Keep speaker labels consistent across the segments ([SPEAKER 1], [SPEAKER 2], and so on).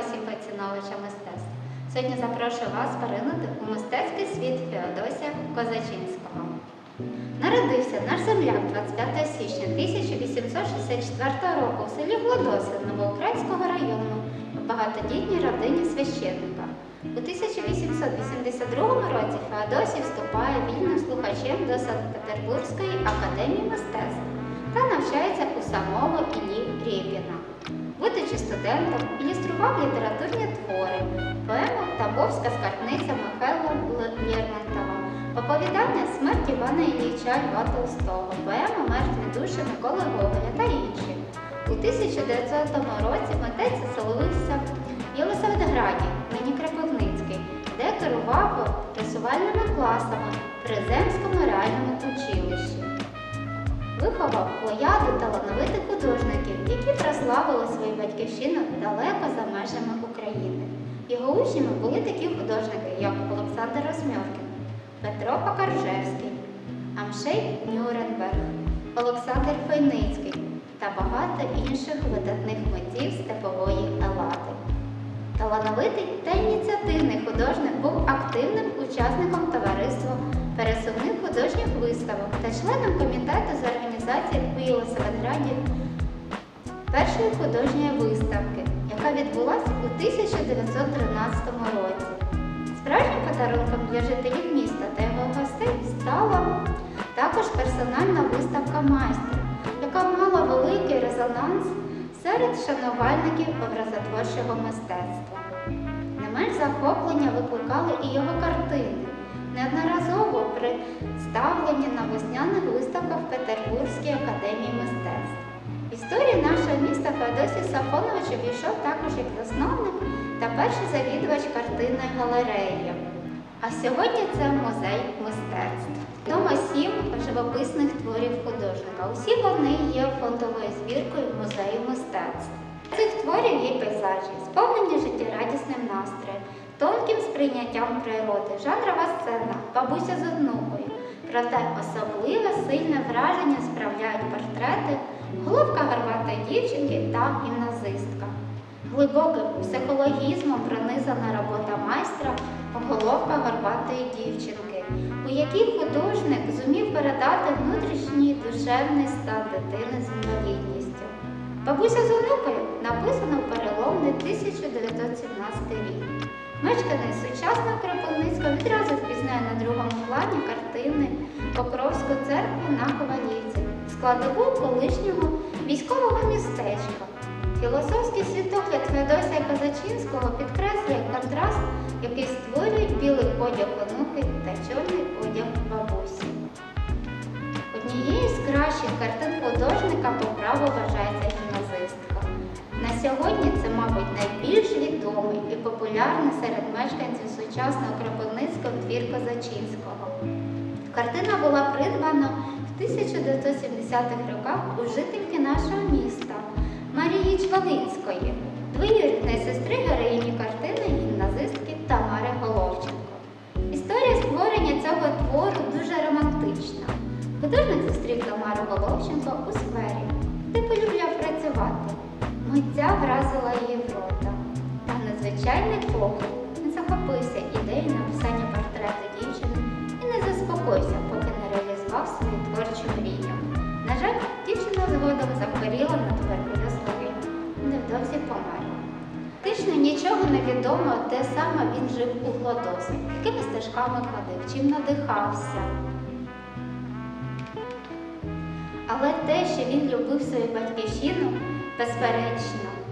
[SPEAKER 1] усім поціновувачам мистецтва. Сьогодні запрошую вас поринути у мистецький світ Феодосія Козачинського. Народився наш земляк 25 січня 1864 року в селі Гладоси Новоукраїнського району в багатодітній родині священника. У 1882 році Феодосій вступає вільним слухачем до Санкт-Петербурзької академії мистецтв та навчається у самого Іллі Рєпіна. Будучи студентом, ілюстрував літературні твори, поему Табовська скарбниця Михайла Лермонтова, оповідання Смерть Івана Ілліча Льва Толстого, поема Мертві душі Миколи Гоголя та інші. У 1900 році митець оселився в Єлисаветграді, нині Кропивницький, де керував рисувальними класами при Земському реальному училищі. Виховав плеяду талановитих художників, які прославили свою батьківщину далеко за межами України. Його учнями були такі художники, як Олександр Осьмьоркін, Петро Покаржевський, Амшей Нюрнберг, Олександр Фейницький та багато інших видатних митців степової елади. Талановитий та ініціативний художник був активним учасником товариства пересувних художніх виставок та членом в Єлисаветграді першої художньої виставки, яка відбулася у 1913 році. Справжнім подарунком для жителів міста та його гостей стала також персональна виставка майстра, яка мала великий резонанс серед шанувальників образотворчого мистецтва. Не менш захоплення викликали і його картини, представлені на весняних виставках Петербурзькій академії мистецтв. В історію нашого міста Феодосій Сафонович увійшов також як засновник та перший завідувач картинної галереї. А сьогодні це музей мистецтв. Відомо сім живописних творів художника. Усі вони є фондовою збіркою музею мистецтв. Цих творів є пейзажі, сповнені життєрадісним настроєм, сприйняттям природи, жанрова сцена, бабуся з онукою. Проте особливе сильне враження справляють портрети, головка гарбатої дівчинки та гімназистка. Глибоким психологізмом пронизана робота майстра головка горбатої дівчинки, у якій художник зумів передати внутрішній душевний стан дитини з інвалідністю. Бабуся з онукою написано в переломний 1917 рік. Мешканець сучасного Кропивницького відразу впізнає на другому плані картини Покровську церкву на Ковалівці, складову колишнього військового містечка. Філософський світогляд Феодосія Казачинського підкреслює контраст, який створюють білий одяг онуки та чорний одяг бабусі. Однією з кращих картин художника по праву вважається гімназистка. На сьогодні це, мабуть, найбільш відомий і популярний серед мешканців сучасного Кропивницького двір Козачинського. Картина була придбана в 1970-х роках у жительки нашого міста Марії Чвалинської, двоюрідної сестри героїні картини гімназистки Тамари Головченко. Історія створення цього твору дуже романтична. Художник зустрів Тамару Головченко у сквері, де полюбляв працювати. Митця вразила її незвичайний погляд не захопився ідеєю написання портрету дівчини і не заспокоївся, поки не реалізував свою творчу мрію. На жаль, дівчина згодом захворіла на туберкульоз легень і невдовзі померла. Фактично нічого не відомо, де саме він жив у Гладосах, якими стежками ходив, чим надихався. Але те, що він любив свою батьківщину, безперечно.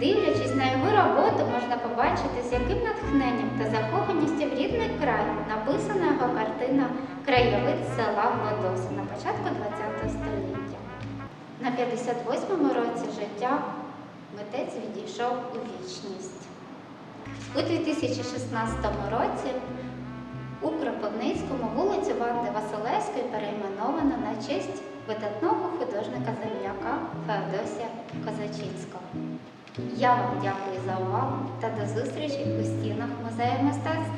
[SPEAKER 1] Дивлячись на його роботу, можна побачити, з яким натхненням та закоханістю в рідний край написана його картина Краєвид села Гладоси на початку ХХ століття. На 58-му році життя митець відійшов у вічність. У 2016 році у Кропивницькому вулицю Ванди Василевської перейменовано на честь видатного художника земляка Феодосія Козачинського. Я вам дякую за увагу та до зустрічі у стінах музею мистецтв.